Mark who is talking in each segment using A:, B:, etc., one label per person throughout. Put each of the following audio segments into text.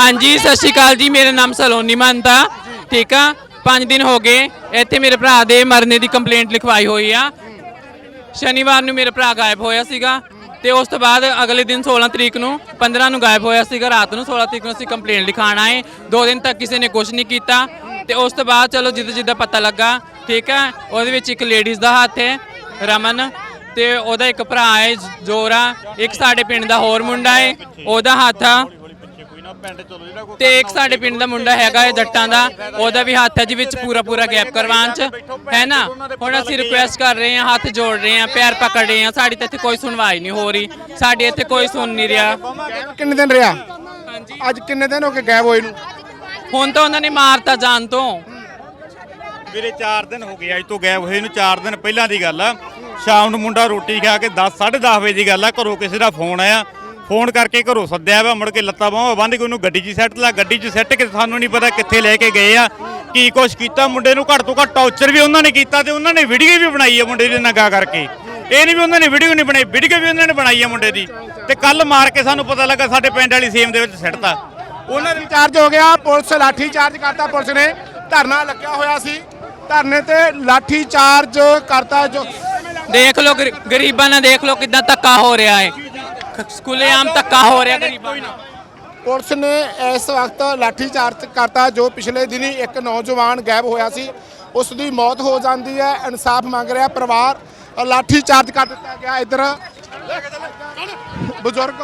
A: ਹਾਂਜੀ, ਸਤਿ ਸ਼੍ਰੀ ਅਕਾਲ ਜੀ, ਮੇਰਾ ਨਾਮ ਸਲੋਨੀ ਮੰਤਾ ਠੀਕ ਆ? 5 ਦਿਨ ਹੋ ਗਏ, ਇੱਥੇ ਮੇਰੇ ਭਰਾ ਦੇ ਮਰਨੇ ਦੀ ਕੰਪਲੇਂਟ ਲਿਖਵਾਈ ਹੋਈ ਆ। ਸ਼ਨੀਵਾਰ ਨੂੰ ਮੇਰਾ ਭਰਾ ਗਾਇਬ ਹੋਇਆ ਸੀਗਾ ਤੇ ਉਸ ਤੋਂ ਬਾਅਦ ਅਗਲੇ ਦਿਨ 16 ਤਰੀਕ ਨੂੰ 15 ਨੂੰ ਗਾਇਬ ਹੋਇਆ ਸੀਗਾ, ਰਾਤ ਨੂੰ 16 ਤਰੀਕ ਨੂੰ ਅਸੀਂ ਕੰਪਲੇਂਟ ਲਿਖਾਣ ਹੈ ਦੋ ਦਿਨ ਤੱਕ ਕਿਸੇ ਨੇ ਕੁਝ ਨਹੀਂ ਕੀਤਾ ਤੇ ਉਸ ਤੋਂ ਬਾਅਦ ਚਲੋ ਜਿੱਦਾਂ ਜਿੱਦਾਂ ਪਤਾ ਲੱਗਾ, ਠੀਕ ਆ? ਉਹਦੇ ਵਿੱਚ ਇੱਕ ਲੇਡੀਜ਼ ਦਾ ਹੱਥ ਹੈ, ਰਮਨ, ਤੇ ਉਹਦਾ ਇੱਕ ਭਰਾ ਹੈ, ਜੋਰਾ। ਇੱਕ ਸਾਡੇ ਪਿੰਡ ਦਾ ਹੋਰ ਮੁੰਡਾ ਹੈ, ਉਹਦਾ ਹੱਥ ਆ। ਤੇ ਇੱਕ ਸਾਡੇ ਪਿੰਡ ਦਾ ਮੁੰਡਾ ਹੈਗਾ ਹੈ ਜੱਟਾਂ ਦਾ ਉਹਦਾ ਵੀ ਹੱਥ ਹੈ ਜੀ ਵਿੱਚ ਪੂਰਾ ਪੂਰਾ ਗੈਪ ਕਰਵਾਉਣ ਚ ਹੈ ਨਾ? ਹੁਣ ਅਸੀਂ ਰਿਕੁਐਸਟ ਕਰ ਰਹੇ ਹਾਂ ਹੱਥ ਜੋੜ ਰਹੇ ਹਾਂ ਪੈਰ ਪਕੜ ਰਹੇ ਹਾਂ ਸਾਡੀ ਤਾਂ ਇੱਥੇ ਕੋਈ ਸੁਣਵਾਈ ਨਹੀਂ ਹੋ ਰਹੀ ਸਾਡੇ ਇੱਥੇ ਕੋਈ ਸੁਣ ਨਹੀਂ ਰਿਹਾ।
B: ਕਿੰਨੇ ਦਿਨ ਰਿਹਾ? ਅੱਜ ਕਿੰਨੇ ਦਿਨ ਹੋ ਗਏ ਗਾਇਬ ਹੋਏ ਨੂੰ?
A: ਹੁਣ ਤਾਂ ਉਹਨਾਂ ਨੇ ਮਾਰਤਾ ਜਾਨ ਤੋਂ।
C: ਵੀਰੇ 4 ਦਿਨ ਹੋ ਗਏ ਅੱਜ ਤੋਂ ਗਾਇਬ ਹੋਏ ਨੂੰ 4 ਦਿਨ ਪਹਿਲਾਂ ਦੀ ਗੱਲ ਆ। ਸ਼ਾਮ ਨੂੰ ਮੁੰਡਾ ਰੋਟੀ ਖਾ ਕੇ 10 10:30 ਵਜੇ ਦੀ ਗੱਲ ਆ ਘਰੋਂ ਕਿਸੇ ਦਾ ਫੋਨ ਆਇਆ। ਫੋਨ ਕਰਕੇ ਘਰੋਂ ਸੱਦਿਆ ਵਾ ਮੁੜ ਕੇ ਲੱਤਾਂ ਬਾਹਾਂ ਬੰਨ੍ਹ ਕੇ ਉਹਨੂੰ ਗੱਡੀ 'ਚ ਸੱਟ ਲਾ ਗੱਡੀ 'ਚ ਸੱਟ ਕੇ ਸਾਨੂੰ ਨਹੀਂ ਪਤਾ ਕਿੱਥੇ ਲੈ ਕੇ ਗਏ ਆ ਕੀ ਕੁਛ ਕੀਤਾ ਮੁੰਡੇ ਨੂੰ ਘੱਟ ਤੋਂ ਘੱਟ ਟੌਰਚਰ ਵੀ ਉਹਨਾਂ ਨੇ ਕੀਤਾ ਤੇ ਉਹਨਾਂ ਨੇ ਵੀਡੀਓ ਵੀ ਬਣਾਈ ਆ ਮੁੰਡੇ ਦੀ ਨਗਾ ਕਰਕੇ। ਇਹ ਨਹੀਂ ਵੀ ਉਹਨਾਂ ਨੇ ਵੀਡੀਓ ਨਹੀਂ ਬਣਾਈ ਵੀਡੀਓ ਵੀ ਉਹਨਾਂ ਨੇ ਬਣਾਈ ਆ ਮੁੰਡੇ ਦੀ। ਤੇ ਕੱਲ ਮਾਰ ਕੇ ਸਾਨੂੰ ਪਤਾ ਲੱਗਾ ਸਾਡੇ ਪਿੰਡ ਵਾਲੀ ਸੇਮ ਦੇ ਵਿੱਚ ਸਿੱਟਤਾ। ਉਹਨਾਂ ਨੇ
B: ਚਾਰਜ ਹੋ ਗਿਆ ਪੁਲਿਸ ਲਾਠੀ ਚਾਰਜ ਕਰਤਾ ਪੁਲਿਸ ਨੇ। ਧਰਨਾ ਲੱਗਿਆ ਹੋਇਆ ਸੀ। ਧਰਨੇ ਤੇ ਲਾਠੀ ਚਾਰਜ ਕਰਤਾ ਜੋ
A: ਦੇਖ ਲਓ ਗਰੀ- ਗਰੀਬਾਂ ਨਾਲ ਦੇਖ ਲਓ ਕਿਦਾਂ ਧੱਕਾ ਹੋ ਰਿਹਾ ਹੈ ਸਕੂਲੇ ਆਮ ਧੱਕਾ ਹੋ ਰਿਹਾ ਗਰੀਬਾਂ ਨਾਲ
B: ਪੁਲਿਸ ਨੇ ਇਸ ਵਕਤ ਲਾਠੀ ਚਾਰਜ ਕਰਤਾ ਜੋ ਪਿਛਲੇ ਦਿਨੀ ਇੱਕ ਨੌਜਵਾਨ ਗਾਇਬ ਹੋਇਆ ਸੀ। ਉਸ ਦੀ ਮੌਤ ਹੋ ਜਾਂਦੀ ਹੈ ਇਨਸਾਫ ਮੰਗ ਰਿਹਾ ਪਰਿਵਾਰ। ਅ, ਲਾਠੀ ਚਾਰਜ ਕਰ ਦਿੱਤਾ ਗਿਆ ਇੱਧਰ। ਬਜ਼ੁਰਗ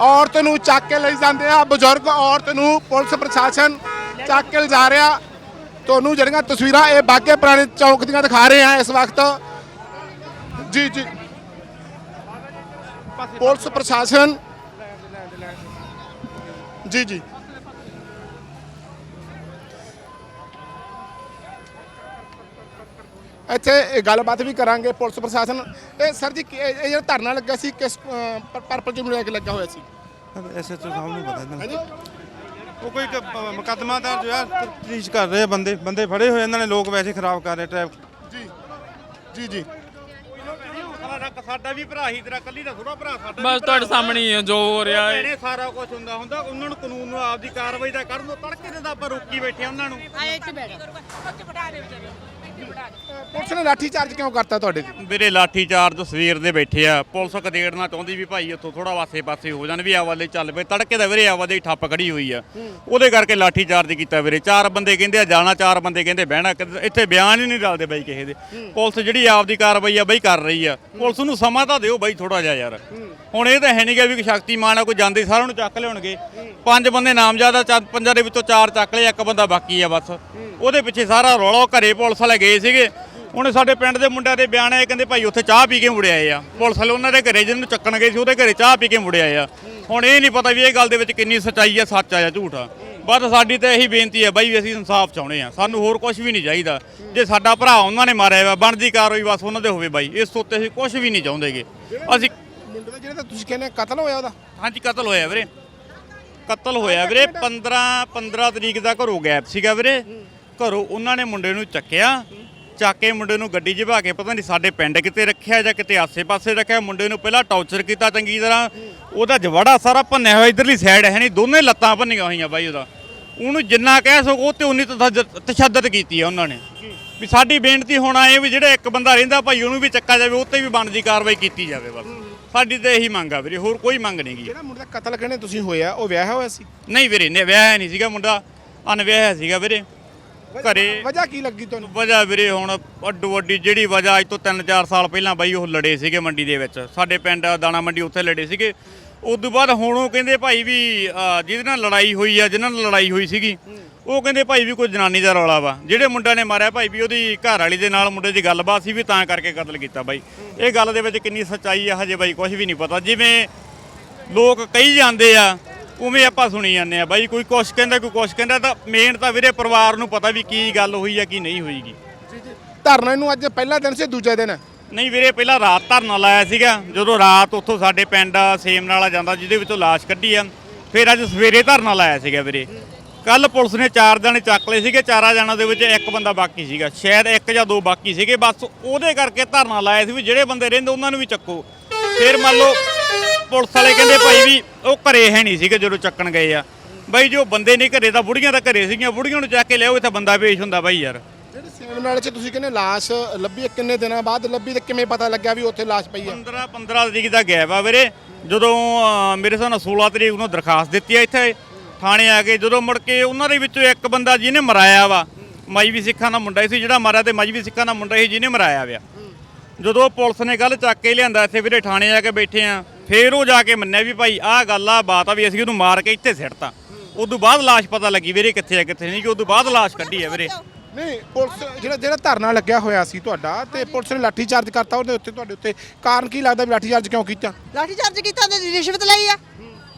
B: ਔਰਤ ਨੂੰ ਚੱਕ ਕੇ ਲਈ ਜਾਂਦੇ ਆ। ਬਜ਼ੁਰਗ ਔਰਤ ਨੂੰ ਪੁਲਿਸ ਪ੍ਰਸ਼ਾਸਨ ਚੱਕ ਕੇ ਲਿਜਾ ਰਿਹਾ। ਤੁਹਾਨੂੰ ਜਿਹੜੀਆਂ ਤਸਵੀਰਾਂ ਇਹ ਬਾਗੇ ਪੁਰਾਣੇ ਚੌਕ ਦੀਆਂ ਦਿਖਾ ਰਹੇ ਆ ਇਸ ਵਕਤ। ਜੀ ਜੀ। ਪੁਲਿਸ ਪ੍ਰਸ਼ਾਸਨ। ਜੀ ਜੀ। ਇੱਥੇ ਇਹ ਗੱਲਬਾਤ ਵੀ ਕਰਾਂਗੇ ਪੁਲਿਸ ਪ੍ਰਸ਼ਾਸਨ। ਇਹ ਸਰ ਜੀ ਇਹ ਇਹ ਜਿਹੜਾ ਧਰਨਾ ਲੱਗਾ ਸੀ ਕਿਸ ਪਰਪਸ ਨੂੰ ਲੈ ਕੇ ਲੱਗਾ ਹੋਇਆ ਸੀ?
D: ਐਸਐਚਓ ਸਾਹਿਬ ਨੂੰ ਪਤਾ ਇਹਨਾਂ
B: ਹਾਂਜੀ।
D: ਉਹ ਕੋਈ ਮੁਕੱਦਮਾ ਦਰਜ ਹੋਇਆ ਤਫਤੀਸ਼ ਕਰ ਰਹੇ ਆ ਬੰਦੇ। ਬੰਦੇ ਫੜੇ ਹੋਏ ਇਹਨਾਂ ਨੇ। ਲੋਕ ਵੈਸੇ ਖਰਾਬ ਕਰ ਰਹੇ ਟ੍ਰੈਫਿਕ।
B: ਜੀ। ਜੀ ਜੀ।
C: ਸਾਡਾ ਵੀ ਭਰਾ ਹੀ ਤੇਰਾ ਕੱਲੀ ਦਾ ਥੋੜਾ ਭਰਾ ਸਾਡਾ
A: ਬਸ ਤੁਹਾਡੇ ਸਾਹਮਣੇ ਹੀ ਹੈ ਜੋ ਹੋ ਰਿਹਾ ਹੈ।
C: ਇਹਨੇ ਸਾਰਾ ਕੁਝ ਹੁੰਦਾ ਹੁੰਦਾ ਉਹਨਾਂ ਨੂੰ ਕਾਨੂੰਨ ਨੂੰ ਆਪਦੀ ਕਾਰਵਾਈ ਦਾ ਕਰਨ ਦੋ ਤੜਕੇ ਦੇ ਤਾਂ ਆਪਾਂ ਰੋਕੀ ਬੈਠੇ ਉਹਨਾਂ ਨੂੰ।
B: ਪੁਲਿਸ ਨੇ ਲਾਠੀ ਚਾਰਜ ਕਿਉਂ ਕਰਤਾ ਤੁਹਾਡੇ ਤੇ?
C: ਵੀਰੇ, ਲਾਠੀ ਚਾਰਜ ਸਵੇਰ ਦੇ ਬੈਠੇ ਆ। ਪੁਲਿਸ ਕਦੇੜਨਾ ਚਾਹੁੰਦੀ ਵੀ ਭਾਈ ਇੱਥੋਂ ਥੋੜਾ ਵਾਸੇ ਪਾਸੇ ਹੋ ਜਾਣ ਵੀ ਆਵਾਲੇ ਚੱਲ ਪਏ। ਤੜਕੇ ਦਾ ਵੀਰੇ ਆਵਾਲੇ ਠੱਪ ਖੜੀ ਹੋਈ ਆ। ਉਹਦੇ ਕਰਕੇ ਲਾਠੀ ਚਾਰਜ ਕੀਤਾ ਵੀਰੇ। ਚਾਰ ਬੰਦੇ ਕਹਿੰਦੇ ਆ, ਜਾਣਾ ਚਾਰ ਬੰਦੇ ਕਹਿੰਦੇ ਬਹਿਣਾ। ਇੱਥੇ ਬਿਆਨ ਹੀ ਨਹੀਂ ਰਲਦੇ ਬਾਈ ਕਿਸੇ ਦੇ। ਪੁਲਿਸ ਜਿਹੜੀ ਆਪਦੀ ਕਾਰਵਾਈ ਆ ਬਈ ਕਰ ਰਹੀ ਆ। ਪੁਲਿਸ ਨੂੰ ਸਮਾਂ ਤਾਂ ਦਿਓ ਬਾਈ ਥੋੜਾ ਜਿਹਾ ਯਾਰ। ਹੁਣ ਇਹ ਤਾਂ ਹੈ ਨਹੀਂਗਾ ਵੀ ਕੋਈ ਸ਼ਕਤੀਮਾਨ ਆ, ਕੋਈ ਜਾਂਦੇ ਸਾਰਿਆਂ ਨੂੰ ਚੱਕ ਲਿਆਉਣਗੇ। ਪੰਜ ਬੰਦੇ ਨਾਮਜ਼ਦ ਆ ਪੰਜਾਂ ਦੇ ਵਿੱਚੋਂ ਚਾਰ ਚੱਕ ਲਏ ਇੱਕ ਬੰਦਾ ਬਾਕੀ ਆ ਬਸ। ਉਹਦੇ ਪਿੱਛੇ ਸਾਰਾ ਰੌਲਾ ਘਰੇ ਪੁਲਿਸ ਵਾਲੇ ਗਏ ਸੀਗੇ। ਹੁਣ ਸਾਡੇ ਪਿੰਡ ਦੇ ਮੁੰਡਿਆਂ ਦੇ ਬਿਆਨ ਆਏ ਕਹਿੰਦੇ ਭਾਈ ਉੱਥੇ ਚਾਹ ਪੀ ਕੇ ਮੁੜ ਆਏ ਆ। ਪੁਲਿਸ ਵਾਲੇ ਉਹਨਾਂ ਦੇ ਘਰੇ ਜਿਹਨੂੰ ਚੱਕਣ ਗਏ ਸੀ ਉਹਦੇ ਘਰੇ ਚਾਹ ਪੀ ਕੇ ਮੁੜ ਆਏ ਆ। ਹੁਣ ਇਹ ਨਹੀਂ ਪਤਾ ਵੀ ਇਹ ਗੱਲ ਦੇ ਵਿੱਚ ਕਿੰਨੀ ਸੱਚਾਈ ਆ ਸੱਚ ਆ ਜਾਂ ਝੂਠ ਆ। ਬਸ ਸਾਡੀ ਤਾਂ ਇਹੀ ਬੇਨਤੀ ਹੈ ਬਾਈ ਵੀ ਅਸੀਂ ਇਨਸਾਫ ਚਾਹੁੰਦੇ ਆ। ਸਾਨੂੰ ਹੋਰ ਕੁਝ ਵੀ ਨਹੀਂ ਚਾਹੀਦਾ। ਜੇ ਸਾਡਾ ਭਰਾ ਉਹਨਾਂ ਨੇ ਮਾਰਿਆ ਵਾ ਬਣਦੀ ਕਾਰਵਾਈ ਬਸ ਉਹਨਾਂ ਦੇ ਹੋਵੇ ਬਾਈ। ਇਸ ਤੋਂ ਉੱਤੇ ਅਸੀਂ ਕੁਝ ਵੀ ਨਹੀਂ ਚਾਹੁੰਦੇਗੇ। ਅਸੀਂ
B: ਮੁੰਡੇ ਦਾ ਜਿਹੜਾ ਤਾਂ ਤੁਸੀਂ ਕਹਿੰਦੇ ਕਤਲ ਹੋਇਆ ਉਹਦਾ?
C: ਹਾਂਜੀ ਕਤਲ ਹੋਇਆ ਵੀਰੇ। ਕਤਲ ਹੋਇਆ ਵੀਰੇ 15 15 ਤਰੀਕ ਦਾ ਘਰੋਂ ਗਾਇਬ ਸੀਗਾ ਵੀਰੇ। ਘਰੋਂ ਉਹਨਾਂ ਨੇ ਮੁੰਡੇ ਨੂੰ ਚੱਕਿਆ। ਚੱਕ ਕੇ ਮੁੰਡੇ ਨੂੰ ਗੱਡੀ 'ਚ ਭਾ ਕੇ ਪਤਾ ਨਹੀਂ ਸਾਡੇ ਪਿੰਡ ਕਿਤੇ ਰੱਖਿਆ ਜਾਂ ਕਿਤੇ ਆਸੇ-ਪਾਸੇ ਰੱਖਿਆ। ਮੁੰਡੇ ਨੂੰ ਪਹਿਲਾਂ ਟੌਰਚਰ ਕੀਤਾ ਚੰਗੀ ਤਰ੍ਹਾਂ। ਉਹਦਾ ਜਵਾੜਾ ਸਾਰਾ ਭੰਨਿਆ ਹੋਇਆ ਇਧਰਲੀ ਸਾਈਡ ਹੈ ਨਹੀਂ ਦੋਨੇ ਲੱਤਾਂ ਭੰਨੀਆਂ ਹੋਈਆਂ ਬਾਈ ਉਹਦਾ। ਉਹਨੂੰ ਜਿੰਨਾ ਕਹਿ ਸਕੋ ਉਹ ਤੇ ਉਨੀ ਤਸ਼ੱਦਦ ਤਸ਼ੱਦਦ ਕੀਤੀ ਆ ਉਹਨਾਂ ਨੇ। ਵੀ ਸਾਡੀ ਬੇਨਤੀ ਹੁਣ ਆਏ ਵੀ ਜਿਹੜਾ ਇੱਕ ਬੰਦਾ ਰਹਿੰਦਾ ਭਾਈ ਉਹਨੂੰ ਵੀ ਚੱਕਾ ਜਾਵੇ ਉਹ ਤੇ ਵੀ ਬਣਦੀ ਕਾਰਵਾਈ ਕੀਤੀ ਜਾਵੇ ਬਸ। ਸਾਡੀ ਤਾਂ ਇਹੀ ਮੰਗ ਆ ਵੀਰੇ ਹੋਰ ਕੋਈ ਮੰਗ ਨਹੀਂ ਗੀ
B: ਜਿਹੜਾ ਮੁੰਡੇ ਦਾ ਕਤਲ ਕਹਿੰਦੇ ਤੁਸੀਂ ਹੋਇਆ ਉਹ ਵਿਆਹਿਆ ਹੋਇਆ ਸੀ?
C: ਨਹੀਂ ਵੀਰੇ ਨੇ ਵਿਆਹਿਆ ਨਹੀਂ ਸੀਗਾ ਮੁੰਡਾ ਅਨਵਿਆਹਿਆ ਸੀਗਾ ਵੀਰੇ। ਘਰੇ
B: ਵਜ੍ਹਾ ਕੀ ਲੱਗੀ ਤੁਹਾਨੂੰ?
C: ਵਜ੍ਹਾ ਵੀਰੇ ਹੁਣ ਅੱਡੋ ਅੱਡੀ ਜਿਹੜੀ ਵਜ੍ਹਾ ਅੱਜ ਤੋਂ 3-4 ਸਾਲ ਪਹਿਲਾਂ ਬਾਈ ਉਹ ਲੜੇ ਸੀਗੇ ਮੰਡੀ ਦੇ ਵਿੱਚ। ਸਾਡੇ ਪਿੰਡ ਦਾਣਾ ਮੰਡੀ ਉੱਥੇ ਲੜੇ ਸੀਗੇ। ਉਸ ਤੋਂ ਬਾਅਦ ਹੁਣ ਉਹ ਕਹਿੰਦੇ ਭਾਈ ਵੀ ਅਹ, ਜਿਹਦੇ ਨਾਲ ਲੜਾਈ ਹੋਈ ਆ ਜਿਹਨਾਂ ਨਾਲ ਲੜਾਈ ਹੋਈ ਸੀਗੀ ਉਹ ਕਹਿੰਦੇ ਭਾਈ ਵੀ ਕੋਈ ਜਨਾਨੀ ਦਾ ਰੌਲਾ ਵਾ। ਜਿਹੜੇ ਮੁੰਡਾ ਨੇ ਮਾਰਿਆ ਭਾਈ ਵੀ ਉਹਦੀ ਘਰ ਵਾਲੀ ਦੇ ਨਾਲ ਮੁੰਡੇ ਦੀ ਗੱਲਬਾਤ ਸੀ ਵੀ ਤਾਂ ਕਰਕੇ ਕਤਲ ਕੀਤਾ ਬਾਈ। ਇਹ ਗੱਲ ਦੇ ਵਿੱਚ ਕਿੰਨੀ ਸੱਚਾਈ ਆ ਹਜੇ ਬਾਈ ਕੁਝ ਵੀ ਨਹੀਂ ਪਤਾ। ਜਿਵੇਂ ਲੋਕ ਕਹੀ ਜਾਂਦੇ ਆ ਉਵੇਂ ਆਪਾਂ ਸੁਣੀ ਜਾਂਦੇ ਆ ਬਾਈ। ਕੋਈ ਕੁਛ ਕਹਿੰਦਾ ਕੋਈ ਕੁਛ ਕਹਿੰਦਾ ਤਾਂ ਮੇਨ ਤਾਂ ਵੀਰੇ ਪਰਿਵਾਰ ਨੂੰ ਪਤਾ ਵੀ ਕੀ ਗੱਲ ਹੋਈ ਆ ਕੀ ਨਹੀਂ ਹੋਈਗੀ।
B: ਧਰਨੇ ਨੂੰ ਅੱਜ ਪਹਿਲਾ ਦਿਨ ਸੀ ਦੂਜਾ ਦਿਨ। ਹੈ
C: ਨਹੀਂ ਵੀਰੇ, ਪਹਿਲਾਂ ਰਾਤ ਧਰਨਾ ਲਾਇਆ ਸੀਗਾ। ਜਦੋਂ ਰਾਤ ਉੱਥੋਂ ਸਾਡੇ ਪਿੰਡ ਸੇਮ ਨਾਲਾ ਜਾਂਦਾ, ਜਿਹਦੇ ਵਿੱਚੋਂ ਲਾਸ਼ ਕੱਢੀ ਆ, ਫਿਰ ਅੱਜ ਸਵੇਰੇ ਧਰਨਾ ਲਾਇਆ ਸੀਗਾ ਵੀਰੇ। ਕੱਲ ਪੁਲਿਸ ਨੇ ਚਾਰ ਜਣੇ ਚੱਕ ਲਏ ਸੀਗੇ, ਚਾਰਾਂ ਜਣਾਂ ਦੇ ਵਿੱਚ ਇੱਕ ਬੰਦਾ ਬਾਕੀ ਸੀਗਾ। ਸ਼ਾਇਦ ਇੱਕ ਜਾਂ ਦੋ ਬਾਕੀ ਸੀਗੇ, ਬਸ ਉਹਦੇ ਕਰਕੇ ਧਰਨਾ ਲਾਇਆ ਸੀ ਵੀ ਜਿਹੜੇ ਬੰਦੇ ਰਹਿੰਦੇ ਉਹਨਾਂ ਨੂੰ ਵੀ ਚੱਕੋ। ਫਿਰ ਮੰਨ ਲਓ, ਪੁਲਿਸ ਵਾਲੇ ਕਹਿੰਦੇ ਭਾਈ ਵੀ ਉਹ ਘਰੇ ਹੈ ਨਹੀਂ ਸੀਗੇ ਜਦੋਂ ਚੱਕਣ ਗਏ ਆ। ਬਾਈ ਜੋ ਬੰਦੇ ਨਹੀਂ ਘਰੇ ਤਾਂ ਬੁੜੀਆਂ ਤਾਂ ਘਰੇ ਸੀਗੀਆਂ, ਬੁੜੀਆਂ ਨੂੰ ਚੱਕ ਕੇ ਲਿਆਓ, ਇੱਥੇ ਬੰਦਾ ਪੇਸ਼ ਹੁੰਦਾ ਬਾਈ ਯਾਰ।
B: ਜਿਹੜੀ ਚ ਤੁਸੀਂ ਕਹਿੰਦੇ ਲਾਸ਼ ਲੱਭੀ ਹੈ, ਕਿੰਨੇ ਦਿਨਾਂ ਬਾਅਦ? ਲੱਭੀ ਤੇ ਕਿਵੇਂ ਪਤਾ ਲੱਗਿਆ ਵੀ ਉੱਥੇ ਲਾਸ਼ ਪਈ ਹੈ?
C: 15 15 ਤਰੀਕ ਦਾ ਗੈਪ ਆ ਵੀਰੇ। ਜਦੋਂ ਅਹ, ਮੇਰੇ ਹਿਸਾਬ ਨਾਲ 16 ਤਰੀਕ ਨੂੰ ਦਰਖਾਸਤ ਦਿੱਤੀ ਆ ਇੱਥੇ। ਥਾਣੇ ਆ ਕੇ ਜਦੋਂ ਮੁੜ ਕੇ ਉਹਨਾਂ ਦੇ ਵਿੱਚੋਂ ਇੱਕ ਬੰਦਾ ਜਿਹਨੇ ਮਰਾਇਆ ਵਾ ਮਜਬੀ ਸਿੱਖਾਂ ਦਾ ਮੁੰਡਾ ਸੀ ਜਿਹੜਾ ਮਾਰਿਆ ਤੇ ਮਜਬੀ ਸਿੱਖਾਂ ਦਾ ਮੁੰਡਾ ਸੀ ਜਿਹਨੇ ਮਰਾਇਆ ਵਿਆ ਜਦੋਂ ਪੁਲਿਸ ਨੇ ਗੱਲ ਚੱਕ ਕੇ ਲਿਆਂਦਾ ਇੱਥੇ ਵੀਰੇ ਥਾਣੇ ਆ ਕੇ ਬੈਠੇ ਆ। ਫੇਰ ਉਹ ਜਾ ਕੇ ਮੰਨਿਆ ਵੀ ਭਾਈ ਆਹ ਗੱਲ ਆ ਬਾਤ ਆ ਵੀ ਅਸੀਂ ਉਹਨੂੰ ਮਾਰ ਕੇ ਇੱਥੇ ਸਿੱਟਤਾ। ਉਦੋਂ ਬਾਅਦ ਲਾਸ਼ ਪਤਾ ਲੱਗੀ ਵੀਰੇ ਕਿੱਥੇ ਆ ਕਿੱਥੇ ਨਹੀਂ ਕਿ ਉਦੋਂ ਬਾਅਦ ਲਾਸ਼ ਕੱਢੀ ਆ ਵੀਰੇ।
B: ਨਹੀਂ ਪੁਲਿਸ ਜਿਹੜਾ ਜਿਹੜਾ ਧਰਨਾ ਲੱਗਿਆ ਹੋਇਆ ਸੀ ਤੁਹਾਡਾ ਤੇ ਪੁਲਿਸ ਨੇ ਲਾਠੀ ਚਾਰਜ ਕਰਤਾ ਉਹਦੇ ਉੱਤੇ ਤੁਹਾਡੇ ਉੱਤੇ। ਕਾਰਨ ਕੀ ਲੱਗਦਾ ਵੀ ਲਾਠੀ ਚਾਰਜ ਕਿਉਂ ਕੀਤਾ?
E: ਲਾਠੀ ਚਾਰਜ ਕੀਤਾ ਤੇ ਰਿਸ਼ਵਤ ਲਈ ਆ।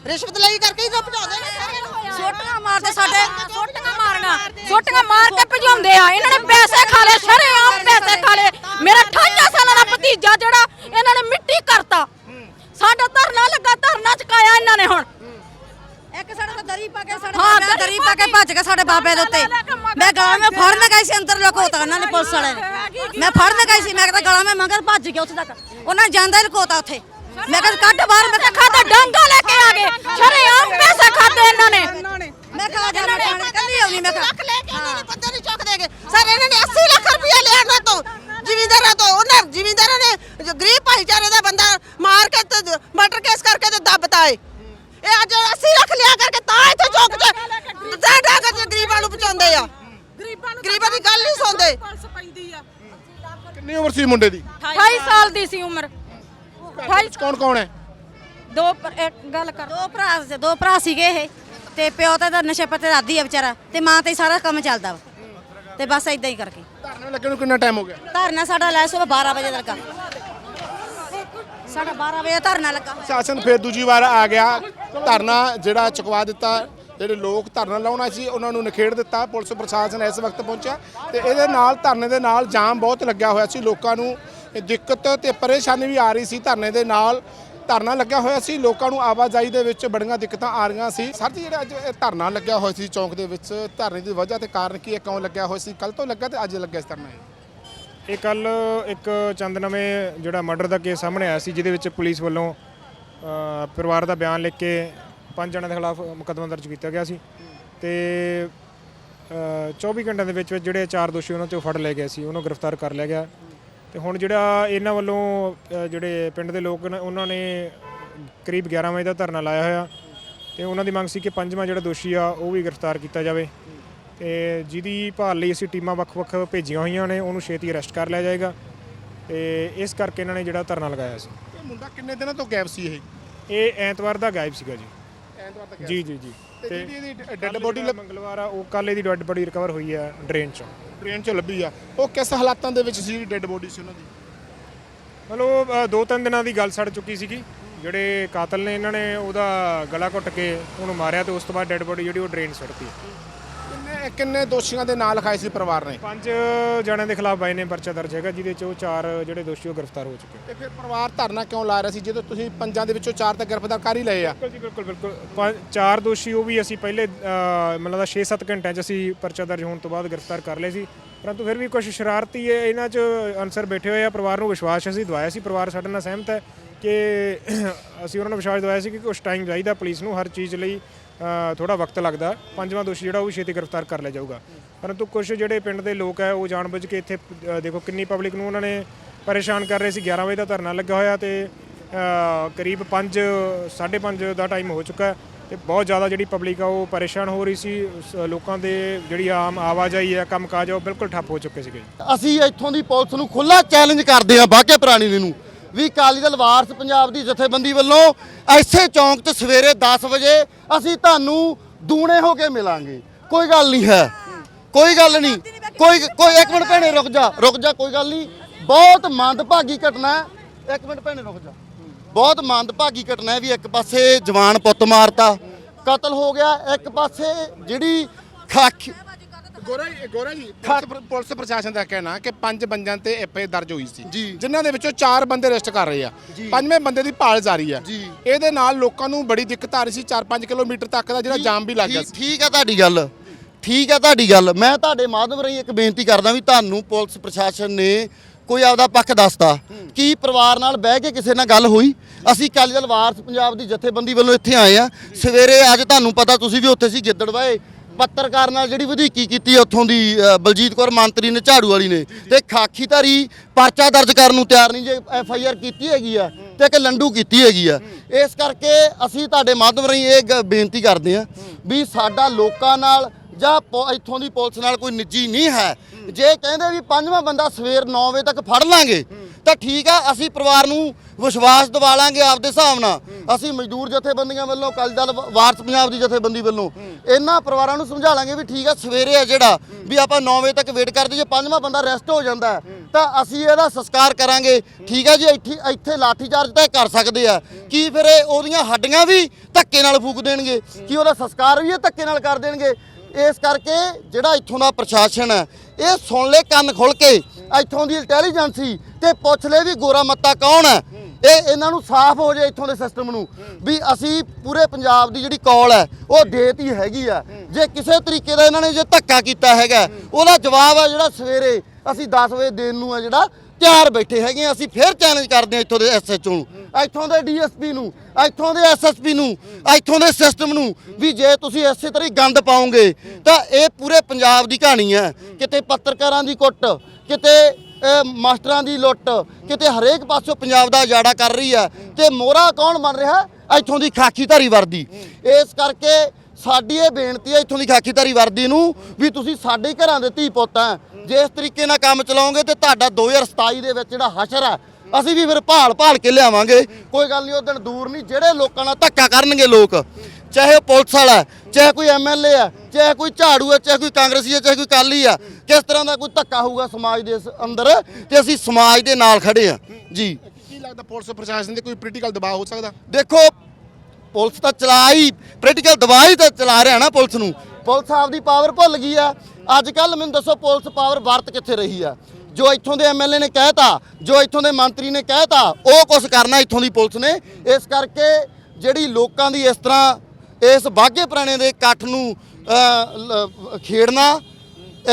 E: ਰਿਸ਼ਵਤ ਲਈ ਕਰਕੇ ਹੀ ਤਾਂ ਭਜਾਉਂਦੇ ਨੇ ਸਾਰਿਆਂ ਨੂੰ
F: ਸੋਟੀਆਂ ਮਾਰਦੇ ਸਾਡੇ ਸੋਟੀਆਂ ਮਾਰਨਾ। ਸੋਟੀਆਂ ਮਾਰ ਕੇ ਭਜਾਉਂਦੇ ਆ। ਇਹਨਾਂ ਨੇ ਪੈਸੇ ਖਾ ਲਏ ਸ਼ਰੇਆਮ ਪੈਸੇ ਖਾ ਲਏ। ਮੇਰਾ 58 ਸਾਲਾਂ ਦਾ ਭਤੀਜਾ ਜਿਹੜਾ ਇਹਨਾਂ ਨੇ ਮਿੱਟੀ ਕਰਤਾ। ਸਾਡਾ ਧਰਨਾ ਲੱਗਾ ਧਰਨਾ ਚਕਾਇਆ ਇਹਨਾਂ ਨੇ ਹੁਣ।
E: ਇੱਕ ਸਾਡਾ ਤਾਂ ਦਰੀ ਪਾ ਕੇ ਸਾਡੇ
F: ਹਾਂ,
E: ਦਰੀ ਪਾ ਕੇ ਭੱਜ ਕੇ ਸਾਡੇ ਬਾਬੇ ਦੇ ਉੱਤੇ। ਮੈਂ ਫੜਨ ਗਈ ਸੀ ਅੰਦਰ ਲਕੋਤਾ ਉਹਨਾਂ ਨੇ ਪੁਲਿਸ ਵਾਲੇ ਨੇ। ਮੈਂ ਫੜਨ ਗਈ ਸੀ ਮੈਂ ਕਹਿੰਦਾ ਗਾਲਾਂ ਮੈਂ ਮੰਗਰ ਭੱਜ ਗਿਆ ਉੱਥੇ ਤੱਕ। ਉਹਨਾਂ ਨੇ ਜਾਂਦਾ ਹੀ ਲਕੋਤਾ ਉੱਥੇ। ਮੈਂ ਕਹਿੰਦਾ ਕੱਢ ਬਾਹਰ ਮੈਂ ਕਿਹਾ
F: ਖਾਦਾ ਡਾਂਗਾ ਲੈ ਕੇ ਆ ਗਏ। ਸ਼ਰੇਆਮ ਪੈਸੇ ਖਾਦੇ ਇਹਨਾਂ ਨੇ।
E: ਮੈਂ ਕਹਾ ਜਾ ਮੈਂ ਥਾਣੇ ਕੱਲੀ ਆਉਣੀ ਮੈਂ ਲੱਖ ਲੈ ਕੇ ਇਹਨਾਂ ਨੇ ਬੰਦੇ ਨਹੀਂ ਚੁੱਕ ਦੇਗੇ ਸਰ ਇਹਨਾਂ ਨੇ 80 ਲੱਖ ਰੁਪਇਆ ਲਿਆ ਨਾ ਤੋਂ ਜ਼ਿਮੀਂਦਾਰਾਂ ਤੋਂ ਉਹਨਾਂ ਜ਼ਿਮੀਂਦਾਰਾਂ ਨੇ ਜੋ ਗਰੀਬ ਭਾਈਚਾਰੇ ਦਾ ਬੰਦਾ ਮਾਰ ਕੇ ਤੇ ਮਰਡਰ ਕੇਸ ਕਰਕੇ ਤੇ ਦੱਬਤਾ ਏ ਇਹ ਅੱਜ 80 ਲੱਖ ਲਿਆ ਕਰਕੇ ਤਾਂ ਇੱਥੇ ਚੌਕ 'ਚ ਡਾ ਡਾ ਕੇ ਗਰੀਬਾਂ ਨੂੰ ਬਚਾਉਂਦੇ ਆ ਗਰੀਬਾਂ ਦੀ ਗੱਲ ਨਹੀਂ ਸੁਣਦੇ
B: ਕਿੰਨੀ ਉਮਰ ਸੀ ਮੁੰਡੇ ਦੀ?
F: 28 ਸਾਲ ਦੀ ਸੀ ਉਮਰ। 28
B: ਕੌਣ ਕੌਣ ਹੈ?
F: ਦੋ ਇੱਕ ਗੱਲ ਕਰ।
E: ਦੋ ਭਰਾ ਸੀ ਦੋ ਭਰਾ ਸੀਗੇ ਇਹ। ਤੇ ਪਿਓ ਤਾਂ ਇਹਦਾ ਨਸ਼ੇ ਪੱਤੇ ਦਾ ਆਦੀ ਆ ਵਿਚਾਰਾ। ਤੇ ਮਾਂ ਤੇ ਹੀ ਸਾਰਾ ਕੰਮ ਚੱਲਦਾ ਵਾ। ਤੇ ਬਸ ਇਦਾਂ ਹੀ ਕਰਕੇ।
B: ਧਰਨੇ ਲੱਗਣ ਨੂੰ ਕਿੰਨਾ ਟਾਈਮ ਹੋ ਗਿਆ?
E: ਧਰਨਾ ਸਾਡਾ ਲੈ ਸਵੇਰ 12 ਵਜੇ ਦਾ ਲੱਗਾ। ਸਾਡਾ 12 ਵਜੇ ਧਰਨਾ ਲੱਗਾ।
B: ਸ਼ਾਸਨ ਫਿਰ ਦੂਜੀ ਵਾਰ ਆ ਗਿਆ। ਧਰਨਾ ਜਿਹੜਾ ਚੁਕਵਾ ਦਿੱਤਾ। ਜਿਹੜੇ ਲੋਕ ਧਰਨਾ ਲਾਉਣਾ ਸੀ, ਉਹਨਾਂ ਨੂੰ ਨਿਖੇੜ ਦਿੱਤਾ, ਪੁਲਿਸ ਪ੍ਰਸ਼ਾਸਨ ਇਸ ਵਕਤ ਪਹੁੰਚਿਆ ਤੇ ਇਹਦੇ ਨਾਲ ਧਰਨੇ ਦੇ ਨਾਲ ਜਾਮ ਬਹੁਤ ਲੱਗਿਆ ਹੋਇਆ ਸੀ, ਲੋਕਾਂ ਨੂੰ ਦਿੱਕਤ ਤੇ ਪਰੇਸ਼ਾਨੀ ਵੀ ਆ ਰਹੀ ਸੀ ਧਰਨੇ ਦੇ ਨਾਲ, ਧਰਨਾ ਲੱਗਿਆ ਹੋਇਆ ਸੀ, ਲੋਕਾਂ ਨੂੰ ਆਵਾਜਾਈ ਦੇ ਵਿੱਚ ਬੜੀਆਂ ਦਿੱਕਤਾਂ ਆ ਰਹੀਆਂ ਸੀ। ਸਰ ਜੀ, ਜਿਹੜਾ ਅੱਜ ਇਹ ਧਰਨਾ ਲੱਗਿਆ ਹੋਇਆ ਸੀ ਚੌਂਕ ਦੇ ਵਿੱਚ, ਧਰਨੇ ਦੀ ਵਜ੍ਹਾ ਤੇ ਕਾਰਨ ਕੀ ਹੈ, ਕਿਉਂ ਲੱਗਿਆ ਹੋਇਆ ਸੀ ਕੱਲ ਤੋਂ ਲੱਗਾ ਤੇ ਅੱਜ ਲੱਗਿਆ ਇਸ ਧਰਨਾ? ਇਹ
G: ਇਹ ਕੱਲ ਇੱਕ ਚੰਦਨਵੇਂ ਜਿਹੜਾ ਮਰਡਰ ਦਾ ਕੇਸ ਸਾਹਮਣੇ ਆਇਆ ਸੀ, ਜਿਹਦੇ ਵਿੱਚ ਪੁਲਿਸ ਵੱਲੋਂ ਪਰਿਵਾਰ ਦਾ ਬਿਆਨ ਲਿਖ ਕੇ ਪੰਜ ਜਣਿਆਂ ਦੇ ਖਿਲਾਫ ਮੁਕੱਦਮਾ ਦਰਜ ਕੀਤਾ ਗਿਆ ਸੀ ਤੇ ਅ, 24 ਘੰਟਿਆਂ ਦੇ ਵਿੱਚ ਵਿੱਚ ਜਿਹੜੇ ਚਾਰ ਦੋਸ਼ੀ ਉਹਨਾਂ ਚੋਂ ਫੜ ਲਏ ਗਏ ਸੀ ਉਹਨੂੰ ਗ੍ਰਿਫਤਾਰ ਕਰ ਲਿਆ ਗਿਆ। ਤੇ ਹੁਣ ਜਿਹੜਾ ਇਹਨਾਂ ਵੱਲੋਂ ਜਿਹੜੇ ਪਿੰਡ ਦੇ ਲੋਕ ਨੇ ਉਹਨਾਂ ਨੇ ਕਰੀਬ 11 ਵਜੇ ਦਾ ਧਰਨਾ ਲਾਇਆ ਹੋਇਆ ਤੇ ਉਹਨਾਂ ਦੀ ਮੰਗ ਸੀ ਕਿ ਪੰਜਵਾਂ ਜਿਹੜਾ ਦੋਸ਼ੀ ਆ ਉਹ ਵੀ ਗ੍ਰਿਫਤਾਰ ਕੀਤਾ ਜਾਵੇ। ਤੇ ਜਿਹਦੀ ਭਾਲ ਲਈ ਅਸੀਂ ਟੀਮਾਂ ਵੱਖ-ਵੱਖ ਭੇਜੀਆਂ ਹੋਈਆਂ ਨੇ ਉਹਨੂੰ ਛੇਤੀ ਅਰੈਸਟ ਕਰ ਲਿਆ ਜਾਏਗਾ। ਤੇ ਇਸ ਕਰਕੇ ਇਹਨਾਂ ਨੇ ਜਿਹੜਾ ਧਰਨਾ ਲਗਾਇਆ ਸੀ।
B: ਇਹ ਮੁੰਡਾ ਕਿੰਨੇ ਦਿਨਾਂ ਤੋਂ ਗਾਇਬ ਸੀ ਇਹ?
G: ਇਹ ਐਤਵਾਰ ਦਾ ਗਾਇਬ ਸੀਗਾ ਜੀ।
B: ਐਤਵਾਰ ਤੱਕ
G: ਜੀ ਜੀ ਜੀ।
B: ਤੇ ਜਿਹੜੀ ਇਹਦੀ ਡੈੱਡ ਬੋਡੀ
G: ਜਿਹੜਾ ਮੰਗਲਵਾਰ ਆ ਉਹ ਕੱਲ ਇਹਦੀ ਡੈੱਡ ਬੋਡੀ ਰਿਕਵਰ ਹੋਈ ਆ ਡਰੇਨ ਚੋਂ।
B: ਟ੍ਰੇਨ 'ਚ ਲੱਭੀ ਆ। ਉਹ ਕਿਸ ਹਾਲਾਤਾਂ ਦੇ ਵਿੱਚ ਸੀ ਡੈੱਡ ਬੋਡੀ ਸੀ ਉਹਨਾਂ ਦੀ?
G: ਮਤਲਬ ਅ, ਦੋ ਤਿੰਨ ਦਿਨਾਂ ਦੀ ਗੱਲ ਸੜ ਚੁੱਕੀ ਸੀਗੀ। ਜਿਹੜੇ ਕਾਤਲ ਨੇ ਇਹਨਾਂ ਨੇ ਉਹਦਾ ਗਲਾ ਘੁੱਟ ਕੇ ਉਹਨੂੰ ਮਾਰਿਆ ਤੇ ਉਸ ਤੋਂ ਬਾਅਦ ਡੈੱਡ ਬੋਡੀ ਜਿਹੜੀ ਉਹ ਡਰੇਨ ਸੁੱਟਤੀ।
B: ਕਿੰਨੇ ਕਿੰਨੇ ਦੋਸ਼ੀਆਂ ਦੇ ਨਾਂ ਲਿਖਾਏ ਸੀ ਪਰਿਵਾਰ ਨੇ?
G: ਪੰਜ ਜਣਿਆਂ ਦੇ ਖਿਲਾਫ ਬਾਈ ਨੇ ਪਰਚਾ ਦਰਜ ਹੈਗਾ ਜਿਹਦੇ ਚੋਂ ਚਾਰ ਜਿਹੜੇ ਦੋਸ਼ੀ ਉਹ ਗ੍ਰਿਫਤਾਰ ਹੋ ਚੁੱਕੇ
B: ਤੇ ਫਿਰ ਪਰਿਵਾਰ ਧਰਨਾ ਕਿਉਂ ਲਾ ਰਿਹਾ ਸੀ? ਜਦੋਂ ਤੁਸੀਂ ਪੰਜਾਂ ਦੇ ਵਿੱਚੋਂ ਚਾਰ ਤਾਂ ਗ੍ਰਿਫਤਾਰ ਕਰ ਹੀ ਲਏ ਆ।
G: ਬਿਲਕੁਲ ਜੀ ਬਿਲਕੁਲ ਬਿਲਕੁਲ। ਪੰਜ- ਚਾਰ ਦੋਸ਼ੀ ਉਹ ਵੀ ਅਸੀਂ ਪਹਿਲੇ ਅਹ, ਮੈਨੂੰ ਲੱਗਦਾ 6-7 ਘੰਟਿਆਂ 'ਚ ਅਸੀਂ ਪਰਚਾ ਦਰਜ ਹੋਣ ਤੋਂ ਬਾਅਦ ਗ੍ਰਿਫਤਾਰ ਕਰ ਲਏ ਸੀ। ਪਰੰਤੂ ਫਿਰ ਵੀ ਕੁਝ ਸ਼ਰਾਰਤੀ ਇਹਨਾਂ 'ਚ ਅਨਸਰ ਬੈਠੇ ਹੋਏ ਆ ਪਰਿਵਾਰ ਨੂੰ ਵਿਸ਼ਵਾਸ ਅਸੀਂ ਦਵਾਇਆ ਸੀ। ਪਰਿਵਾਰ ਸਾਡੇ ਨਾਲ ਸਹਿਮਤ ਹੈ। ਕਿ ਅਸੀਂ ਉਹਨਾਂ ਨੂੰ ਵਿਸ਼ਵਾਸ ਦਿਵਾਇਆ ਸੀ ਕਿ ਕੁਝ ਟਾਈਮ ਚਾਹੀਦਾ ਪੁਲਿਸ ਨੂੰ ਹਰ ਚੀਜ਼ ਲਈ ਥੋੜਾ ਵਕਤ ਲੱਗਦਾ। ਪੰਜਵਾਂ ਦੋਸ਼ੀ ਜਿਹੜਾ ਉਹ ਛੇਤੀ ਗ੍ਰਿਫਤਾਰ ਕਰ ਲਿਆ ਜਾਊਗਾ। ਪਰੰਤੂ ਕੁਝ ਜਿਹੜੇ ਪਿੰਡ ਦੇ ਲੋਕ ਹੈ ਉਹ ਜਾਣਬੁੱਝ ਕੇ ਇੱਥੇ ਦੇਖੋ ਕਿੰਨੀ ਪਬਲਿਕ ਨੂੰ ਉਹਨਾਂ ਨੇ ਪਰੇਸ਼ਾਨ ਕਰ ਰਹੇ ਸੀ। 11 ਵਜੇ ਦਾ ਧਰਨਾ ਲੱਗਾ ਹੋਇਆ ਤੇ ਅ, ਕਰੀਬ 5 5:30 ਦਾ ਟਾਈਮ ਹੋ ਚੁੱਕਾ ਹੈ ਤੇ ਬਹੁਤ ਜ਼ਿਆਦਾ ਜਿਹੜੀ ਪਬਲਿਕ ਆ ਉਹ ਪਰੇਸ਼ਾਨ ਹੋ ਰਹੀ ਸੀ। ਉਸ ਲੋਕਾਂ ਦੇ ਜਿਹੜੀ ਆਮ ਆਵਾਜਾਈ ਹੈ ਕੰਮਕਾਜ ਆ ਉਹ ਬਿਲਕੁਲ ਠੱਪ ਹੋ ਚੁੱਕੇ ਸੀਗੇ।
H: ਅਸੀਂ ਇੱਥੋਂ ਦੀ ਪੁਲਿਸ ਨੂੰ ਖੁੱਲਾ ਚੈਲੰਜ ਕਰਦੇ ਹਾਂ ਬਾਕੇ ਪ੍ਰਾਣੀ ਨੂੰ। ਵੀ ਅਕਾਲੀ ਦਲ ਵਾਰਸ ਪੰਜਾਬ ਦੀ ਜਥੇਬੰਦੀ ਵੱਲੋਂ ਐਸੇ ਚੌਂਕ 'ਚ ਸਵੇਰੇ 10 ਵਜੇ ਅਸੀਂ ਤੁਹਾਨੂੰ ਦੂਣੇ ਹੋ ਕੇ ਮਿਲਾਂਗੇ। ਕੋਈ ਗੱਲ ਨਹੀਂ ਹੈ। ਕੋਈ ਗੱਲ ਨਹੀਂ। ਕੋਈ ਕੋਈ ਇੱਕ ਮਿੰਟ ਭੈਣੇ, ਰੁਕ ਜਾ। ਰੁਕ ਜਾ, ਕੋਈ ਗੱਲ ਨਹੀਂ। ਬਹੁਤ ਮੰਦਭਾਗੀ ਘਟਨਾ ਹੈ। ਇੱਕ ਮਿੰਟ ਭੈਣੇ, ਰੁਕ ਜਾ। ਬਹੁਤ ਮੰਦਭਾਗੀ ਘਟਨਾ ਹੈ ਵੀ ਇੱਕ ਪਾਸੇ ਜਵਾਨ ਪੁੱਤ ਮਾਰਤਾ। ਕਤਲ ਹੋ ਗਿਆ। ਇੱਕ ਪਾਸੇ ਜਿਹੜੀ ਖਾਕ
B: ਗੋਰਾ ਜੀ ਗੋਰਾ ਜੀ ਪੁਲਿਸ ਪ੍ਰ- ਪੁਲਿਸ ਪ੍ਰਸ਼ਾਸਨ ਦਾ ਕਹਿਣਾ ਕਿ ਪੰਜ ਬੰਦਿਆਂ ਤੇ ਐਫਆਈ ਦਰਜ ਹੋਈ ਸੀ।
H: ਜੀ।
B: ਜਿਨ੍ਹਾਂ ਦੇ ਵਿੱਚੋਂ ਚਾਰ ਬੰਦੇ ਅਰੈਸਟ ਕਰ ਰਹੇ ਆ। ਪੰਜਵੇਂ ਬੰਦੇ ਦੀ ਭਾਲ ਜਾਰੀ ਆ।
H: ਜੀ।
B: ਇਹਦੇ ਨਾਲ ਲੋਕਾਂ ਨੂੰ ਬੜੀ ਦਿੱਕਤ ਆ ਰਹੀ ਸੀ। 4-5 ਕਿਲੋਮੀਟਰ ਤੱਕ ਦਾ ਜਿਹੜਾ ਜਾਮ ਵੀ ਲੱਗ ਗਿਆ
H: ਠੀਕ-
B: ਸੀ।
H: ਠੀਕ ਹੈ ਤੁਹਾਡੀ ਗੱਲ। ਠੀਕ ਹੈ ਤੁਹਾਡੀ ਗੱਲ। ਮੈਂ ਤੁਹਾਡੇ ਮਾਧਿਅਮ ਰਾਹੀਂ ਇੱਕ ਬੇਨਤੀ ਕਰਦਾ ਵੀ ਤੁਹਾਨੂੰ ਪੁਲਿਸ ਪ੍ਰਸ਼ਾਸਨ ਨੇ ਕੋਈ ਆਪਦਾ ਪੱਖ ਦੱਸਤਾ ਕੀ ਪਰਿਵਾਰ ਨਾਲ ਬਹਿ ਕੇ ਕਿਸੇ ਨਾਲ ਗੱਲ ਹੋਈ। ਅਸੀਂ ਅਕਾਲੀ ਦਲ ਵਾਰਸ ਪੰਜਾਬ ਦੀ ਜਥੇਬੰਦੀ ਵੱਲੋਂ ਇੱਥੇ ਆਏ ਆ। ਸਵੇਰੇ ਅੱਜ ਤੁਹਾਨੂੰ ਪਤਾ ਤੁਸੀਂ ਵੀ ਉੱਥੇ ਸੀ ਗਿੱਦੜਵਾਏ। ਪੱਤਰਕਾਰ ਨਾਲ ਜਿਹੜੀ ਵਧੀਕੀ ਕੀਤੀ ਉੱਥੋਂ ਦੀ ਅ, ਬਲਜੀਤ ਕੌਰ ਮੰਤਰੀ ਨੇ ਝਾੜੂ ਵਾਲੀ ਨੇ। ਤੇ ਖਾਕੀ ਧਾਰੀ ਪਰਚਾ ਦਰਜ ਕਰਨ ਨੂੰ ਤਿਆਰ ਨਹੀਂ ਜੇ ਐਫ ਆਈ ਆਰ ਕੀਤੀ ਹੈਗੀ ਆ ਤੇ ਇੱਕ ਲੰਡੂ ਕੀਤੀ ਹੈਗੀ ਆ। ਇਸ ਕਰਕੇ ਅਸੀਂ ਤੁਹਾਡੇ ਮਾਧਿਅਮ ਰਾਹੀਂ ਇਹ ਗ- ਬੇਨਤੀ ਕਰਦੇ ਆ ਵੀ ਸਾਡਾ ਲੋਕਾਂ ਨਾਲ ਜਾਂ ਪੋ- ਇੱਥੋਂ ਦੀ ਪੁਲਿਸ ਨਾਲ ਕੋਈ ਨਿੱਜੀ ਨਹੀਂ ਹੈ। ਜੇ ਕਹਿੰਦੇ ਵੀ ਪੰਜਵਾਂ ਬੰਦਾ ਸਵੇਰ 9 ਵਜੇ ਤੱਕ ਫੜ ਲਾਂਗੇ, ਤਾਂ ਠੀਕ ਆ, ਅਸੀਂ ਪਰਿਵਾਰ ਨੂੰ ਵਿਸ਼ਵਾਸ ਦਿਵਾ ਲਾਂਗੇ ਆਪਦੇ ਹਿਸਾਬ ਨਾਲ। ਅਸੀਂ ਮਜ਼ਦੂਰ ਜਥੇਬੰਦੀਆਂ ਵੱਲੋਂ, ਅਕਾਲੀ ਦਲ ਵਾਰਸ ਪੰਜਾਬ ਦੀ ਜਥੇਬੰਦੀ ਵੱਲੋਂ ਇਹਨਾਂ ਪਰਿਵਾਰਾਂ ਨੂੰ ਸਮਝਾ ਲਾਂਗੇ ਵੀ ਠੀਕ ਆ, ਸਵੇਰੇ ਆ ਜਿਹੜਾ ਵੀ ਆਪਾਂ 9 ਵਜੇ ਤੱਕ ਵੇਟ ਕਰਦੇ, ਜੇ ਪੰਜਵਾਂ ਬੰਦਾ ਰੈਸਟ ਹੋ ਜਾਂਦਾ, ਤਾਂ ਅਸੀਂ ਇਹਦਾ ਸੰਸਕਾਰ ਕਰਾਂਗੇ। ਠੀਕ ਆ ਜੀ, ਇੱਥੇ ਇੱਥੇ ਲਾਠੀ ਚਾਰਜ ਤਾਂ ਇਹ ਕਰ ਸਕਦੇ ਆ। ਕੀ ਫਿਰ ਇਹ ਉਹਦੀਆਂ ਹੱਡੀਆਂ ਵੀ ਧੱਕੇ ਨਾਲ ਫੂਕ ਦੇਣਗੇ? ਕੀ ਉਹਦਾ ਸੰਸਕਾਰ ਵੀ ਇਹ ਧੱਕੇ ਨਾਲ ਕਰ ਦੇਣਗੇ? ਇਸ ਕਰਕੇ ਜਿਹੜਾ ਇੱਥੋਂ ਦਾ ਪ੍ਰਸ਼ਾਸਨ ਹੈ, ਇਹ ਸੁਣ ਲੈ ਕੰਨ ਖੁੱਲ ਕੇ ਇੱਥੋਂ ਦੀ ਇੰਟੈਲੀਜੈਂਸੀ ਤੇ ਪੁੱਛ ਲੈ ਵੀ ਗੋਰਾ ਮੱਤਾ ਕੌਣ ਹੈ? ਇਹ ਇਹਨਾਂ ਨੂੰ ਸਾਫ਼ ਹੋ ਜਾਏ ਇੱਥੋਂ ਦੇ ਸਿਸਟਮ ਨੂੰ ਵੀ ਅਸੀਂ ਪੂਰੇ ਪੰਜਾਬ ਦੀ ਜਿਹੜੀ ਕੌਲ ਹੈ, ਉਹ ਦੇਤੀ ਹੈਗੀ ਆ। ਜੇ ਕਿਸੇ ਤਰੀਕੇ ਦਾ ਇਹਨਾਂ ਨੇ ਜੇ ਧੱਕਾ ਕੀਤਾ ਹੈਗਾ, ਉਹਦਾ ਜਵਾਬ ਆ ਜਿਹੜਾ ਸਵੇਰੇ ਅਸੀਂ 10 ਵਜੇ ਦੇਣ ਨੂੰ ਹੈ ਜਿਹੜਾ ਤਿਆਰ ਬੈਠੇ ਹੈਗੇ ਆ। ਅਸੀਂ ਫੇਰ ਚੈਲੰਜ ਕਰਦੇ ਹਾਂ ਇੱਥੋਂ ਦੇ ਐਸਐਚਓ ਨੂੰ। ਇੱਥੋਂ ਦੇ ਡੀਐਸਪੀ ਨੂੰ, ਇੱਥੋਂ ਦੇ ਐਸਐਸਪੀ ਨੂੰ, ਇੱਥੋਂ ਦੇ ਸਿਸਟਮ ਨੂੰ ਵੀ ਜੇ ਤੁਸੀਂ ਇਸੇ ਤਰ੍ਹਾਂ ਹੀ ਗੰਦ ਪਾਓਗੇ, ਤਾਂ ਇਹ ਪੂਰੇ ਪੰਜਾਬ ਦੀ ਕਹਾਣੀ ਹੈ। ਕਿਤੇ ਪੱਤਰਕਾਰਾਂ ਦੀ ਕੁੱਟ, ਕਿਤੇ ਮਾਸਟਰਾਂ ਦੀ ਲੁੱਟ, ਕਿਤੇ ਹਰੇਕ ਪਾਸੋਂ ਪੰਜਾਬ ਦਾ ਉਜਾੜਾ ਕਰ ਰਹੀ ਹੈ, ਤੇ ਮੋਹਰਾ ਕੌਣ ਬਣ ਰਿਹਾ? ਇੱਥੋਂ ਦੀ ਖਾਕੀ ਧਾਰੀ ਵਰਦੀ। ਇਸ ਕਰਕੇ ਸਾਡੀ ਇਹ ਬੇਨਤੀ ਹੈ ਇੱਥੋਂ ਦੀ ਖਾਕੀਧਾਰੀ ਵਰਦੀ ਨੂੰ ਵੀ ਤੁਸੀਂ ਸਾਡੇ ਘਰਾਂ ਦੇ ਧੀ ਪੁੱਤ ਆ। ਜੇ ਇਸ ਤਰੀਕੇ ਨਾਲ ਕੰਮ ਚਲਾਓਗੇ ਤੇ ਤੁਹਾਡਾ 2027 ਦੇ ਵਿੱਚ ਜਿਹੜਾ ਹਸ਼ਰ ਹੈ ਅਸੀਂ ਵੀ ਫਿਰ ਭਾਲ ਭਾਲ ਕੇ ਲਿਆਵਾਂਗੇ। ਕੋਈ ਗੱਲ ਨਹੀਂ ਉਹ ਦਿਨ ਦੂਰ ਨਹੀਂ ਜਿਹੜੇ ਲੋਕਾਂ ਨਾਲ ਧੱਕਾ ਕਰਨਗੇ ਲੋਕ ਚਾਹੇ ਉਹ ਪੁਲਿਸ ਵਾਲਾ ਚਾਹੇ ਕੋਈ ਐਮਐਲਏ ਆ ਚਾਹੇ ਕੋਈ ਝਾੜੂ ਹੈ ਚਾਹੇ ਕੋਈ ਕਾਂਗਰਸੀ ਹੈ ਚਾਹੇ ਕੋਈ ਕਾਲੀ ਆ ਕਿਸ ਤਰ੍ਹਾਂ ਦਾ ਕੋਈ ਧੱਕਾ ਹੋਊਗਾ ਸਮਾਜ ਦੇ ਅੰਦਰ ਤੇ ਅਸੀਂ ਸਮਾਜ ਦੇ ਨਾਲ ਖੜੇ ਆ। ਜੀ।
B: ਕੀ ਲੱਗਦਾ ਪੁਲਿਸ ਪ੍ਰਸ਼ਾਸਨ ਤੇ ਕੋਈ ਪੋਲੀਟੀਕਲ ਦਬਾਅ ਹੋ ਸਕਦਾ?
H: ਦੇਖੋ ਪੁਲਿਸ ਤਾਂ ਚਲਾ ਹੀ ਪ੍ਰੈਕਟੀਕਲ ਦਵਾਈ ਤਾਂ ਚਲਾ ਰਿਹਾ ਨਾ ਪੁਲਿਸ ਨੂੰ। ਪੁਲਿਸ ਆਪਦੀ ਪਾਵਰ ਭੁੱਲ ਗਈ ਆ। ਅੱਜ ਕੱਲ ਮੈਨੂੰ ਦੱਸੋ ਪੁਲਿਸ ਪਾਵਰ ਵਰਤ ਕਿੱਥੇ ਰਹੀ ਆ? ਜੋ ਇੱਥੋਂ ਦੇ ਐਮਐਲਏ ਨੇ ਕਹਿਤਾ ਜੋ ਇੱਥੋਂ ਦੇ ਮੰਤਰੀ ਨੇ ਕਹਿਤਾ ਉਹ ਕੁਝ ਕਰਨਾ ਇੱਥੋਂ ਦੀ ਪੁਲਿਸ ਨੇ। ਇਸ ਕਰਕੇ ਜਿਹੜੀ ਲੋਕਾਂ ਦੀ ਇਸ ਤਰ੍ਹਾਂ ਇਸ ਬਾਗੇ ਪੁਰਾਣੇ ਦੇ ਇਕੱਠ ਨੂੰ ਅਹ, ਖੇਡਣਾ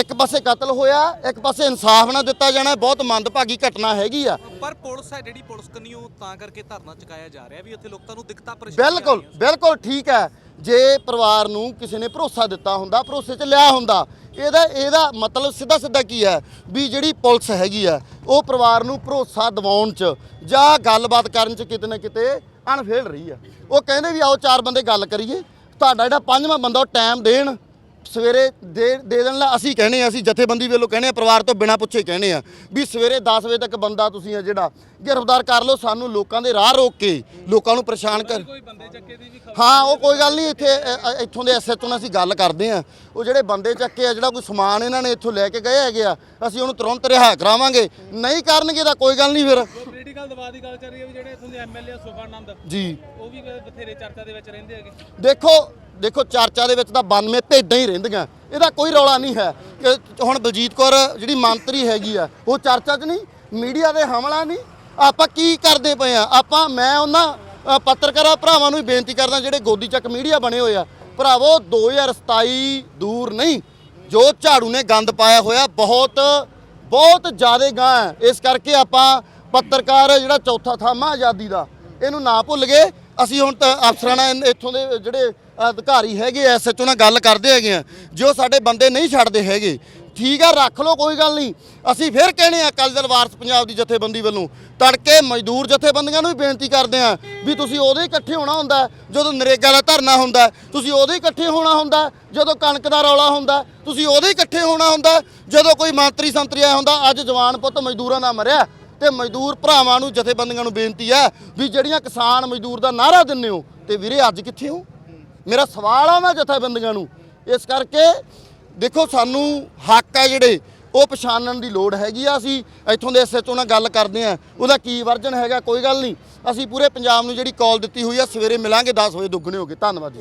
H: ਇੱਕ ਪਾਸੇ ਕਤਲ ਹੋਇਆ ਇੱਕ ਪਾਸੇ ਇਨਸਾਫ ਨਾ ਦਿੱਤਾ ਜਾਣਾ ਬਹੁਤ ਮੰਦਭਾਗੀ ਘਟਨਾ ਹੈਗੀ ਆ।
I: ਪਰ ਪੁਲਿਸ ਹੈ ਜਿਹੜੀ ਪੁਲਿਸ ਕੰਨਿਓ ਤਾਂ ਕਰਕੇ ਧਰਨਾ ਚੁਕਾਇਆ ਜਾ ਰਿਹਾ ਵੀ ਉੱਥੇ ਲੋਕਾਂ ਨੂੰ ਦਿੱਕਤਾਂ ਪਰੇਸ਼ਾਨੀਆਂ
H: ਬਿਲਕੁਲ। ਬਿਲਕੁਲ ਠੀਕ ਹੈ। ਜੇ ਪਰਿਵਾਰ ਨੂੰ ਕਿਸੇ ਨੇ ਭਰੋਸਾ ਦਿੱਤਾ ਹੁੰਦਾ ਭਰੋਸੇ 'ਚ ਲਿਆ ਹੁੰਦਾ ਇਹਦਾ ਇਹਦਾ ਮਤਲਬ ਸਿੱਧਾ ਸਿੱਧਾ ਕੀ ਹੈ? ਵੀ ਜਿਹੜੀ ਪੁਲਿਸ ਹੈਗੀ ਆ ਉਹ ਪਰਿਵਾਰ ਨੂੰ ਭਰੋਸਾ ਦਿਵਾਉਣ 'ਚ ਜਾਂ ਗੱਲਬਾਤ ਕਰਨ 'ਚ ਕਿਤੇ ਨਾ ਕਿਤੇ ਅਣਫੇਲ ਰਹੀ ਆ। ਉਹ ਕਹਿੰਦੇ ਵੀ ਆਓ ਚਾਰ ਬੰਦੇ ਗੱਲ ਕਰੀਏ ਤੁਹਾਡਾ ਜਿਹੜਾ ਪੰਜਵਾਂ ਬੰਦਾ ਉਹ ਟਾਈਮ ਦੇਣ ਸਵੇਰੇ ਦੇ ਦੇ ਦੇਣ ਲਾ ਅਸੀਂ ਕਹਿੰਦੇ ਆ ਅਸੀਂ ਜਥੇਬੰਦੀ ਵੱਲੋਂ ਕਹਿੰਦੇ ਆ ਪਰਿਵਾਰ ਤੋਂ ਬਿਨਾਂ ਪੁੱਛੇ ਕਹਿੰਦੇ ਆ ਵੀ ਸਵੇਰੇ 10 ਵਜੇ ਤੱਕ ਬੰਦਾ ਤੁਸੀਂ ਆ ਜਿਹੜਾ ਗ੍ਰਿਫਤਾਰ ਕਰ ਲਓ ਸਾਨੂੰ ਲੋਕਾਂ ਦੇ ਰਾਹ ਰੋਕ ਕੇ ਲੋਕਾਂ ਨੂੰ ਪਰੇਸ਼ਾਨ ਕਰ ਹਾਂ ਉਹ ਕੋਈ ਗੱਲ ਨਹੀਂ ਇੱਥੇ ਅ, ਇੱਥੋਂ ਦੇ ਐਸਐਚਓ ਨਾਲ ਅਸੀਂ ਗੱਲ ਕਰਦੇ ਆ ਉਹ ਜਿਹੜੇ ਬੰਦੇ ਚੱਕੇ ਆ ਜਿਹੜਾ ਕੋਈ ਸਮਾਨ ਇਹਨਾਂ ਨੇ ਇੱਥੋਂ ਲੈ ਕੇ ਗਏ ਹੈਗੇ ਆ ਅਸੀਂ ਉਹਨੂੰ ਤੁਰੰਤ ਰਿਹਾ ਕਰਾਵਾਂਗੇ। ਨਹੀਂ ਕਰਨਗੇ ਤਾਂ ਕੋਈ ਗੱਲ ਨਹੀਂ ਫਿਰ।
A: ਪੋਲੀਟੀਕਲ ਦਬਾਅ ਦੀ ਗੱਲ ਚੱਲ ਰਹੀ ਹੈ ਵੀ ਜਿਹੜੇ ਇੱਥੋਂ ਦੇ ਐਮਐਲਏ ਸੁਖਾਨੰਦ
H: ਜੀ।
A: ਉਹ ਵੀ ਬਥੇਰੇ ਚਰਚਾ ਦੇ ਵਿੱਚ ਰਹਿੰਦੇ ਹੈਗੇ।
H: ਦੇਖੋ ਦੇਖੋ ਚਰਚਾ ਦੇ ਵਿੱਚ ਤਾਂ 92 ਭੇਡਾਂ ਹੀ ਰਹਿੰਦੀਆਂ। ਇਹਦਾ ਕੋਈ ਰੌਲਾ ਨਹੀਂ ਹੈ ਕਿ ਹੁਣ ਬਲਜੀਤ ਕੌਰ ਜਿਹੜੀ ਮੰਤਰੀ ਹੈਗੀ ਆ ਉਹ ਚਰਚਾ 'ਚ ਨਹੀਂ ਮੀਡੀਆ ਦੇ ਹਮਲਾ ਨਹੀਂ। ਆਪਾਂ ਕੀ ਕਰਦੇ ਪਏ ਆ? ਆਪਾਂ ਮੈਂ ਉਹਨਾਂ ਪੱਤਰਕਾਰਾਂ ਭਰਾਵਾਂ ਨੂੰ ਵੀ ਬੇਨਤੀ ਕਰਦਾ ਜਿਹੜੇ ਗੋਦੀ ਚੱਕ ਮੀਡੀਆ ਬਣੇ ਹੋਏ ਆ ਭਰਾਵੋ 2027 ਦੂਰ ਨਹੀਂ ਜੋ ਝਾੜੂ ਨੇ ਗੰਦ ਪਾਇਆ ਹੋਇਆ ਬਹੁਤ ਬਹੁਤ ਜ਼ਿਆਦਾ ਗਾਂ ਹੈ। ਇਸ ਕਰਕੇ ਆਪਾਂ ਪੱਤਰਕਾਰ ਜਿਹੜਾ ਚੌਥਾ ਥਾਮਾ ਆਜ਼ਾਦੀ ਦਾ। ਇਹਨੂੰ ਨਾ ਭੁੱਲ ਗਏ। ਅਸੀਂ ਹੁਣ ਤਾਂ ਅਫਸਰਾਂ ਨਾਲ ਇੱਥੋਂ ਦੇ ਜਿਹੜੇ ਅਧਿਕਾਰੀ ਹੈਗੇ ਐਸਐਚਓ ਨਾਲ ਗੱਲ ਕਰਦੇ ਹੈਗੇ ਆ, ਜੋ ਸਾਡੇ ਬੰਦੇ ਨਹੀਂ ਛੱਡਦੇ ਹੈਗੇ, ਠੀਕ ਆ, ਰੱਖ ਲਓ, ਕੋਈ ਗੱਲ ਨਹੀਂ। ਅਸੀਂ ਫਿਰ ਕਹਿੰਦੇ ਆ, ਅਕਾਲੀ ਦਲ ਵਾਰਸ ਪੰਜਾਬ ਦੀ ਜਥੇਬੰਦੀ ਵੱਲੋਂ, ਤੜਕੇ ਮਜ਼ਦੂਰ ਜਥੇਬੰਦੀਆਂ ਨੂੰ ਵੀ ਬੇਨਤੀ ਕਰਦੇ ਆ ਵੀ ਤੁਸੀਂ ਉਦੋਂ ਇਕੱਠੇ ਹੋਣਾ ਹੁੰਦਾ, ਜਦੋਂ ਨਰੇਗਾ ਦਾ ਧਰਨਾ ਹੁੰਦਾ, ਤੁਸੀਂ ਉਦੋਂ ਇਕੱਠੇ ਹੋਣਾ ਹੁੰਦਾ, ਜਦੋਂ ਕਣਕ ਦਾ ਰੌਲਾ ਹੁੰਦਾ, ਤੁਸੀਂ ਉਦੋਂ ਇਕੱਠੇ ਹੋਣਾ ਹੁੰਦਾ, ਜਦੋਂ ਕੋਈ ਮੰਤਰੀ ਸੰਤਰੀ ਆਇਆ ਹੁੰਦਾ, ਅੱਜ ਜਵਾਨ ਪੁੱਤ ਮਜ਼ਦੂਰਾਂ ਦਾ ਮਰਿਆ। ਤੇ ਮਜ਼ਦੂਰ ਭਰਾਵਾਂ ਨੂੰ, ਜਥੇਬੰਦੀਆਂ ਨੂੰ ਬੇਨਤੀ ਹੈ ਵੀ ਜਿਹੜੀਆਂ ਕਿਸਾਨ ਮਜ਼ਦੂਰ ਦਾ ਨਾਰਾ ਦਿੰਦੇ ਹੋ, ਤੇ ਵੀਰੇ ਅੱਜ ਕਿੱਥੇ ਹੋ? ਮੇਰਾ ਸਵਾਲ ਆ ਮੈਂ ਜਥੇਬੰਦੀਆਂ ਨੂੰ। ਇਸ ਕਰਕੇ ਦੇਖੋ ਸਾਨੂੰ ਹੱਕ ਆ ਜਿਹੜੇ ਉਹ ਪਛਾਣਨ ਦੀ ਲੋੜ ਹੈਗੀ ਆ ਅਸੀਂ ਇੱਥੋਂ ਦੇ ਐਸਐਚਓ ਨਾਲ ਗੱਲ ਕਰਦੇ ਆ ਉਹਦਾ ਕੀ ਵਰਜਨ ਹੈਗਾ, ਕੋਈ ਗੱਲ ਨਹੀਂ। ਅਸੀਂ ਪੂਰੇ ਪੰਜਾਬ ਨੂੰ ਜਿਹੜੀ ਕਾਲ ਦਿੱਤੀ ਹੋਈ ਆ, ਸਵੇਰੇ ਮਿਲਾਂਗੇ 10 ਵਜੇ ਦੁੱਗਣੇ ਹੋ ਗਏ। ਧੰਨਵਾਦ ਜੀ।